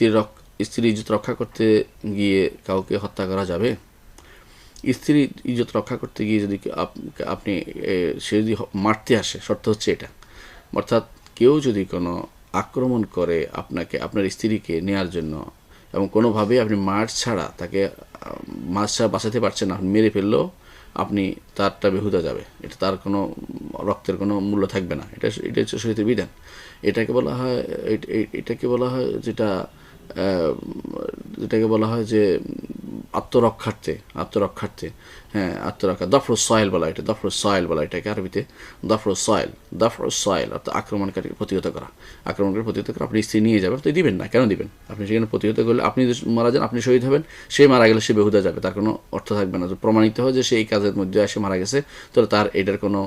স্ত্রীর স্ত্রীর ইজ্জত রক্ষা করতে গিয়ে কাউকে হত্যা করা যাবে? স্ত্রীর ইজ্জত রক্ষা করতে গিয়ে যদি আপনি সে যদি মারতে আসে, শর্ত হচ্ছে এটা। অর্থাৎ কেউ যদি কোনো আক্রমণ করে আপনাকে, আপনার স্ত্রীকে নেয়ার জন্য এবং কোনোভাবেই আপনি মার ছাড়া তাকে মার ছাড়া বাঁচাতে পারছেন না মেরে ফেললেও আপনি তারটা বেহুদা যাবে। এটা তার কোনো রক্তের কোনো মূল্য থাকবে না। এটা এটা হচ্ছে শরীরের বিধান। এটাকে বলা হয় এট- এটাকে বলা হয় যেটা যেটাকে বলা হয় যে আত্মরক্ষার্থে আত্মরক্ষার্থে হ্যাঁ আত্মরক্ষা দফর সয়েল বলা এটা দফর সয়েল বলা এটাকে আরবিতে দফর সয়েল দফর সয়েল অর্থাৎ আক্রমণকারীকে প্রতিহত করা, আক্রমণকারী প্রতিহত করা, আপনি স্ত্রী নিয়ে যাবেন তো দিবেন না, কেন দিবেন? আপনি সেখানে প্রতিহত করলে আপনি মারা যান, আপনি শহীদ হবেন, সে মারা গেলে সে বেহুদা যাবে, তার কোনো অর্থ থাকবে না। প্রমাণিত হয় যে সে এই কাজের মধ্যে এসে মারা গেছে তাহলে তার এটার কোনো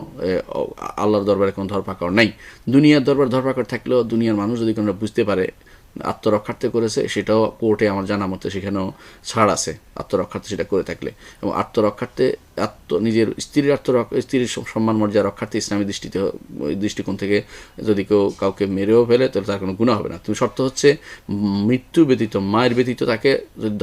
আল্লাহর দরবারে কোনো ধরপাকড় নাই। দুনিয়ার দরবার ধরপাকড় থাকলেও দুনিয়ার মানুষ যদি কোনো বুঝতে পারে আত্মরক্ষার্থে করেছে, সেটাও কোর্টে আমার জানা মতে সেখানেও ছাড় আছে আত্মরক্ষার্থে সেটা করে থাকলে। এবং আত্মরক্ষার্থে আত্ম, নিজের স্ত্রীর আত্মরক্ষ স্ত্রীর সম- সম্মান, মর্যাদা, রক্ষার্থে ইসলামী দৃষ্টিতে দৃষ্টিকোণ থেকে যদি কেউ কাউকে মেরেও ফেলে, তাহলে তার কোনো গুণা হবে না। তুমি শর্ত হচ্ছে মৃত্যু ব্যতীত, মায়ের ব্যতীত তাকে যদি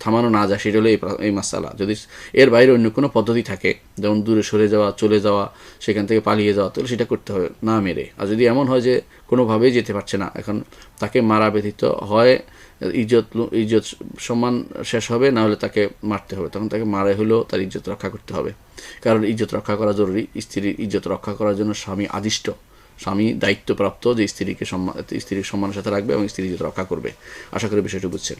থামানো না যায়, সেটা হলো এই এই মাসালা। যদি এর বাইরে অন্য কোনো পদ্ধতি থাকে, যেমন দূরে সরে যাওয়া, চলে যাওয়া, সেখান থেকে পালিয়ে যাওয়া, তাহলে সেটা করতে হবে, না মেরে। আর যদি এমন হয় যে কোনোভাবেই যেতে পারছে না, এখন তাকে মারা ব্যতীত হয় ইজ্জত ইজ্জত সম্মান শেষ হবে, না হলে তাকে মারতে হবে। তখন তাকে মারা হলেও তার ইজ্জত রক্ষা করতে হবে। কারণ ইজ্জত রক্ষা করা জরুরি। স্ত্রীর ইজ্জত রক্ষা করার জন্য স্বামী আদিষ্ট। স্বামী দায়িত্বপ্রাপ্ত যে স্ত্রীকে সম্মান স্ত্রীর সম্মানের সাথে রাখবে এবং স্ত্রীর ইজ্জত রক্ষা করবে। আশা করি বিষয়টি বুঝছেন।